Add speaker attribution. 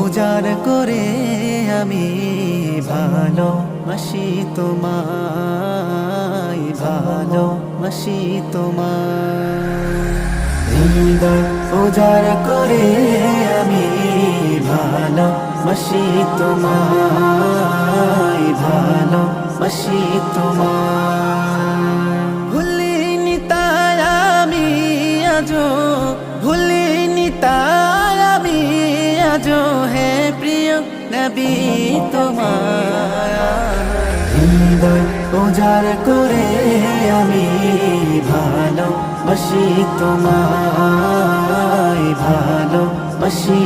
Speaker 1: উজাড় করে আমি ভালোবাসি তোমায় ভালোবাসি তোমায়। হৃদয় উজাড় করে আমি ভালোবাসি ভালো ভালোবাসি তোমায়। ভুলিনি তাই আমি আজো ভুলিনি তাই আমি আজো হে প্রিয় নবী তোমার হৃদয় উজাড় করে আমি ভালো ভালোবাসি তোমায়, ভালোবাসি